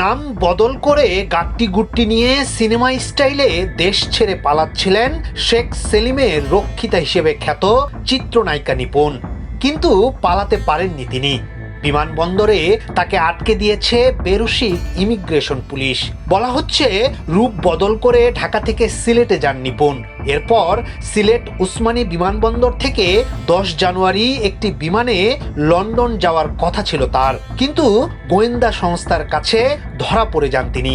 নাম বদল করে গাট্টি গুট্টি নিয়ে সিনেমা স্টাইলে দেশ ছেড়ে পালাচ্ছিলেন শেখ সেলিমের রক্ষিতা হিসেবে খ্যাত চিত্রনায়িকা নিপুণ। কিন্তু পালাতে পারেননি তিনি। বিমানবন্দরে তাকে আটকে দিয়েছে বেরুসি ইমিগ্রেশন পুলিশ। বলা হচ্ছে, রূপ বদল করে ঢাকা থেকে সিলেটে যান নিপুণ। এরপর সিলেট উসমানী বিমানবন্দর থেকে দশ জানুয়ারি একটি বিমানে লন্ডন যাওয়ার কথা ছিল তার। কিন্তু গোয়েন্দা সংস্থার কাছে ধরা পড়ে যান তিনি।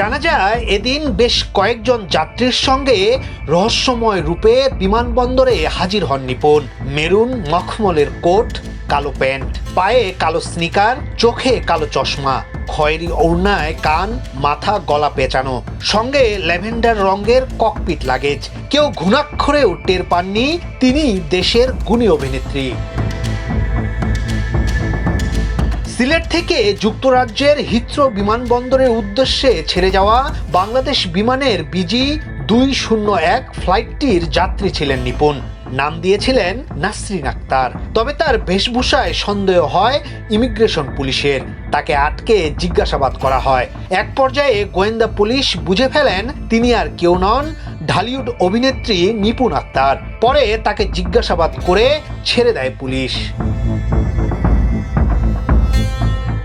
জানা যায়, এদিন বেশ কয়েকজন যাত্রীর সঙ্গে রহস্যময় রূপে বিমানবন্দরে হাজির হন নিপুণ। মেরুন, মখমলের কোট, কালো প্যান্ট, পায়ে কালো স্নিকার, চোখে কালো চশমা, খয়েরি ওড়নায় কান, মাথা, গলা পেঁচানো, সঙ্গে ল্যাভেন্ডার রঙের ককপিট লাগেজ। কেউ ঘুণাক্ষরেও টের পাননি, তিনি দেশের গুণী অভিনেত্রী। সিলেট থেকে যুক্তরাজ্যের হিথ্রো বিমানবন্দরের উদ্দেশ্যে ছেড়ে যাওয়া বাংলাদেশ বিমানের বিজি দুই শূন্য এক ফ্লাইটটির যাত্রী ছিলেন নিপুণ। নাম দিয়েছিলেন নাসরিন আক্তার। তবে তার বেশভূষায় সন্দেহ হয় ইমিগ্রেশন পুলিশের। তাকে আটকে জিজ্ঞাসাবাদ করা হয়। এক পর্যায়ে গোয়েন্দা পুলিশ বুঝে ফেলেন তিনি আর কেউ নন ঢালিউড অভিনেত্রী নিপুণ আক্তার। পরে তাকে জিজ্ঞাসাবাদ করে ছেড়ে দেয় পুলিশ।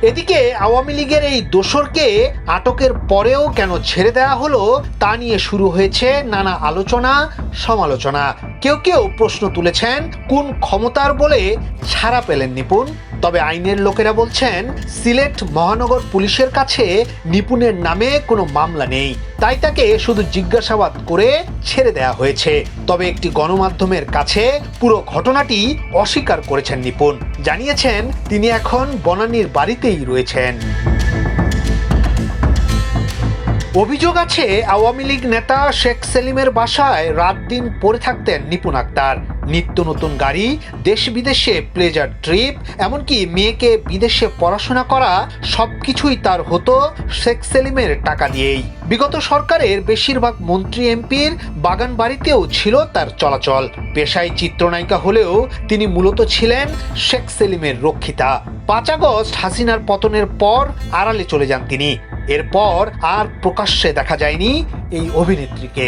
এদিকে আওয়ামী লীগের এই দোসরকে আটকের পরেও কেন ছেড়ে দেওয়া হলো তা নিয়ে শুরু হয়েছে নানা আলোচনা, সমালোচনা। কেউ কেউ প্রশ্ন তুলেছেন, কোন ক্ষমতার বলে ছাড়া পেলেন নিপুণ? তবে আইনের লোকেরা বলছেন, সিলেট মহানগর পুলিশের কাছে নিপুণের নামে কোনো মামলা নেই। তাই তাকে শুধু জিজ্ঞাসাবাদ করে ছেড়ে দেওয়া হয়েছে। তবে একটি গণমাধ্যমের কাছে পুরো ঘটনাটি অস্বীকার করেছেন নিপুণ। জানিয়েছেন, তিনি এখন বনানীর বাড়িতেই রয়েছেন। অভিযোগ আছে আওয়ামী লীগ নেতা শেখ সেলিমের বাসায় রাত দিন পড়ে থাকতেন নিপুণ আক্তার। নিত্য নতুন গাড়ি দেশ বিদেশে প্লেজার ট্রিপ এমনকি মেয়েকে বিদেশে পড়াশোনা করা, সবকিছুই তার হতো শেখ সেলিমের টাকা দিয়েই। বিগত সরকারের বেশিরভাগ মন্ত্রী, এমপির বাগান বাড়িতেও ছিল তার চলাচল। পেশায় চিত্রনায়িকা হলেও তিনি মূলত ছিলেন শেখ সেলিমের রক্ষিতা। পাঁচ আগস্ট হাসিনার পতনের পর আড়ালে চলে যান তিনি। এরপর আর প্রকাশ্যে দেখা যায়নি এই অভিনেত্রীকে।